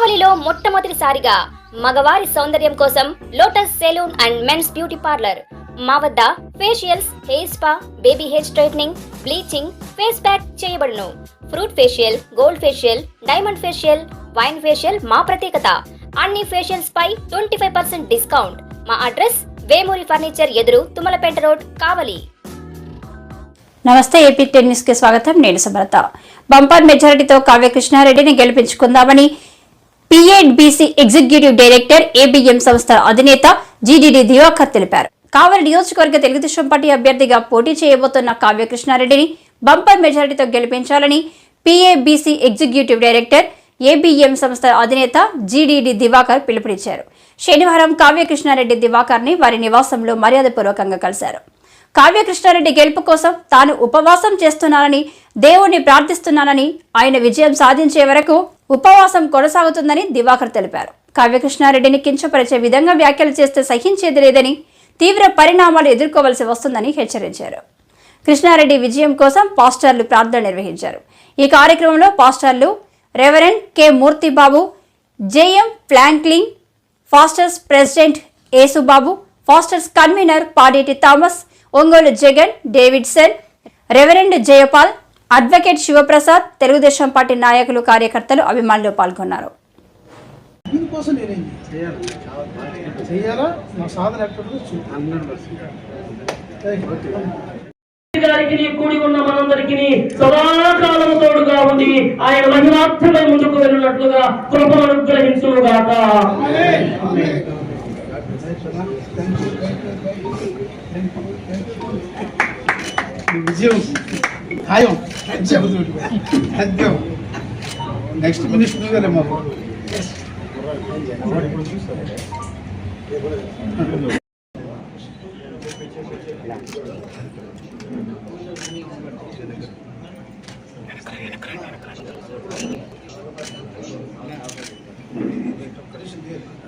కావలిలో మొట్టమొదటిసారిగా మగవారి సౌందర్యం కోసం lotus salon and men's beauty parlour. మా వద్ద facials hair spa baby hair straightening bleaching face pack చేయబడును. Fruit facial gold facial diamond facial wine facial మా ప్రత్యేకత. అన్ని ఫేషియల్స్ పై ట్వంటీ ఫైవ్ పర్సెంట్ డిస్కౌంట్. మా అడ్రస్ వేమూరి ఫర్నిచర్ ఎదురు తుమ్మలపేట రోడ్ కావలి. నమస్తే ఏపీ టెన్నిస్కి స్వాగతం. నేను సమరత బంపర్ మెజారిటీతో కావ్య కృష్ణారెడ్డిని గెలిపించుకుందామని పిఏబిసి ఎగ్జిక్యూటివ్ డైరెక్టర్ ఏబిఎం సంస్థ అధినేత జీడీడీ దివాకర్ తెలిపారు. కావలి నియోజకవర్గ తెలుగుదేశం పార్టీ అభ్యర్థిగా పోటీ చేయబోతున్న కావ్య కృష్ణారెడ్డిని బంపర్ మెజారిటీతో గెలిపించాలని పిఏబిసి ఎగ్జిక్యూటివ్ డైరెక్టర్ ఏబిఎం సంస్థ అధినేత జీడీడీ దివాకర్ పిలుపునిచ్చారు. శనివారం కావ్యకృష్ణారెడ్డి దివాకర్ని దివాకర్ని వారి నివాసంలో మర్యాదపూర్వకంగా కలిశారు. కావ్యకృష్ణారెడ్డి గెలుపు కోసం తాను ఉపవాసం చేస్తున్నానని దేవుణ్ణి ప్రార్థిస్తున్నానని ఆయన విజయం సాధించే వరకు ఉపవాసం కొనసాగుతుందని దివాకర్ తెలిపారు. కావ్యకృష్ణారెడ్డిని కించపరిచే విధంగా వ్యాఖ్యలు చేస్తే సహించేది లేదని తీవ్ర పరిణామాలు ఎదుర్కోవలసి వస్తుందని హెచ్చరించారు. కృష్ణారెడ్డి విజయం కోసం పాస్టర్లు ప్రార్థన నిర్వహించారు. ఈ కార్యక్రమంలో పాస్టర్లు reverend K Murthibabu JM Franklin pastors president Yesubabu pastors convener Padeti Thomas Ongole Jagan Davidson reverend Jayapal advocate Sivaprasad Telugu Desam party నాయకులు కార్యకర్తలు అభిమానులు పాల్గొన్నారు. దీనికోసం నేనేం చేయాలి? చేయాలా? నా సాధన ఎక్కడ గారికి కూడి ఉన్న మనందరికి సదాకాలం తోడుగా ఉండి ఆయన మహిమార్థమై ముందుకు వెళ్ళినట్లుగా కృపను అనుగ్రహించును గాక. విజయం. ఖాయం సాధ్యం నెక్స్ట్ మినిస్టర్ గారే మాకు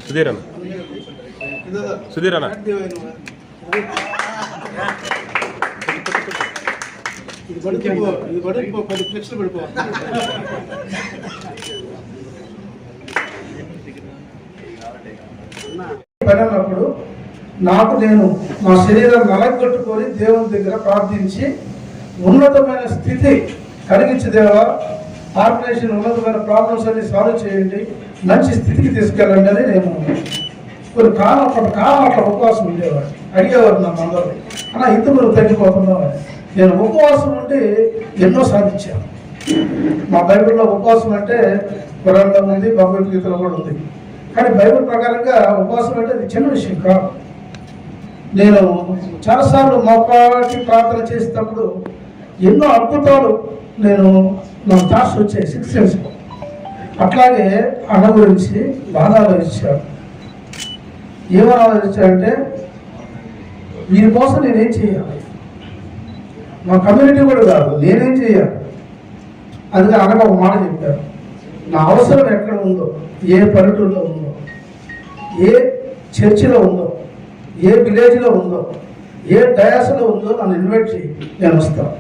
సుధీర్ అన్న సుధీర్ అన్న ఇది పడిపో ఇది పడిపో పది ఫ్లెక్స్లు పడిపో పడినప్పుడు నాకు నేను నా శరీరం నలగొట్టుకొని దేవుని దగ్గర ప్రార్థించి ఉన్నతమైన స్థితి కలిగించి దేవా ఆర్గనైజేషన్ ఉన్నతమైన ప్రాబ్లమ్స్ అన్ని సాల్వ్ చేయండి మంచి స్థితికి తీసుకెళ్ళండి అని నేను కొన్ని కాలం అప్పటి కాలం అట్లా ఉపవాసం ఉండేవాడు అడిగేవారు నా అందరూ. అలా ఇంత మీరు తగ్గిపోతున్నావు? నేను ఉపవాసం ఉండి ఎన్నో సాధించాను. మా బైబిల్లో ఉపవాసం అంటే పురాణంలో ఉంది భగవద్గీతలో కూడా ఉంది. కానీ బైబిల్ ప్రకారంగా ఉపవాసం అంటే అది చిన్న విషయం కాదు. నేను చాలాసార్లు మొక్కటి ప్రార్థన చేసేటప్పుడు ఎన్నో అద్భుతాలు నేను నా థాట్స్ వచ్చాయి సిక్స్ ఇయర్స్ అట్లాగే అన్న గురించి బాగా ఆలోచించాను. ఏమని ఆలోచించాడంటే వీరి కోసం నేనేం చేయాలి? మా కమ్యూనిటీ కూడా కాదు నేనేం చేయాలి? అందుకే అనగా ఒక మాట చెప్పారు. నా అవసరం ఎక్కడ ఉందో ఏ పల్లెటూరులో ఉందో ఏ చర్చిలో ఉందో ఏ విలేజ్లో ఉందో ఏ డయాస్లో ఉందో నన్ను ఇన్వైట్ చేయి నేను వస్తాను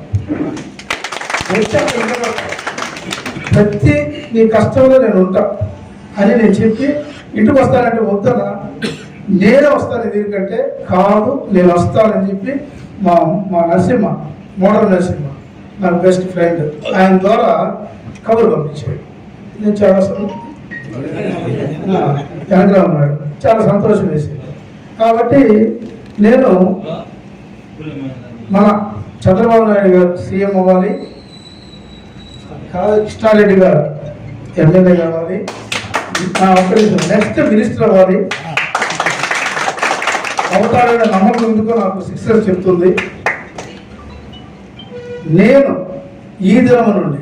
ప్రతి నీ కష్టంలో నేను ఉంటా అని నేను చెప్పి ఇంటికి వస్తానంటే వద్దనా? నేనే వస్తాను దీనికంటే కాదు నేను వస్తానని చెప్పి మా మా నరసింహ మోడల్ నరసింహ నాకు బెస్ట్ ఫ్రెండ్ ఆయన ద్వారా కబురు పంపించాడు. నేను చాలా వెనకగా ఉన్నాడు. చాలా సంతోషం వేసింది. కాబట్టి నేను మన చంద్రబాబు నాయుడు గారు సీఎం అవ్వాలి. కృష్ణారెడ్డి గారు ఎమ్మెల్యే కావాలి. నెక్స్ట్ మినిస్టర్ అవ్వాలి. అవుతాడనే నమ్మకం ఎందుకో నాకు సిక్సెస్ చెప్తుంది. నేను ఈ దినం నుండి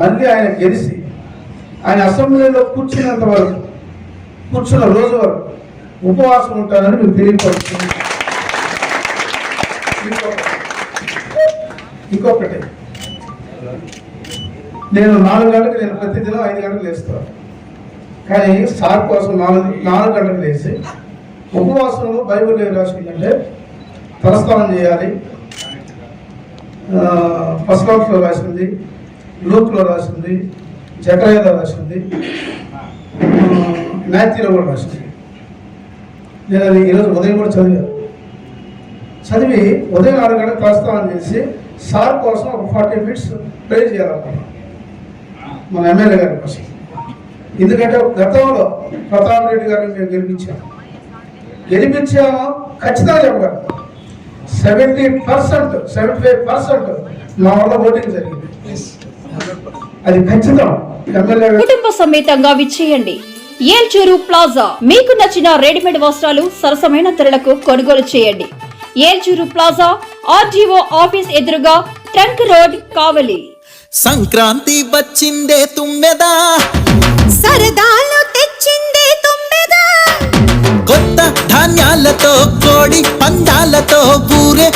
మళ్ళీ ఆయన గెలిచి ఆయన అసెంబ్లీలో కూర్చున్నంత వరకు కూర్చున్న రోజు వరకు ఉపవాసం ఉంటానని మీకు తెలియపరుస్తుంది. ఇంకొకటి. నేను నాలుగు గంటలకు నేను ప్రతిదినం ఐదు గంటలకు లేస్తాను. కానీ సార్ కోసం నాలుగు నాలుగు గంటలకు లేచి ఉపవాసంలో బైబిల్ ఏం రాసుకుందంటే తలస్నానం చేయాలి ఫస్ట్లో రాసింది లూక్లో రాసింది జకరేద రాసింది మ్యాథ్యూలో కూడా రాసింది. నేను అది ఈరోజు ఉదయం కూడా చదివాను. చదివి ఉదయం ఆరు గంటలకు ప్రస్థానం చేసి సార్ కోసం ఒక ఫార్టీ మినిట్స్ ప్రే చేయాలనుకున్నాను. మన ఎమ్మెల్యే గారి కోసం. ఎందుకంటే గతంలో ప్రతాప్ రెడ్డి గారిని మేము గెలిపించాము గెలిపించాము ఖచ్చితంగా చెప్పగలను. Seventy percent seventy five percent మా వల్ల ఓటింగ్ జరిగింది అది ఖచ్చితం. కుటుంబ సమేతంగా విచ్చేయండి. ఏల్చూరు ప్లాజా. మీకు నచ్చిన రెడీమేడ్ వస్త్రాలు సరసమైన ధరలకు కొనుగోలు చేయండి. ఏల్చూరు ప్లాజా ఆర్జీఓ ఆఫీస్ ఎదురుగా ట్రంక్ రోడ్ కావలి. సంక్రాంతి వచ్చిందే తుమ్మెదా? సరదాలు తెచ్చిందే తుమ్మెదా? కొత్త ధాన్యాలతో కోడి పందాలతో ఊరే দূরে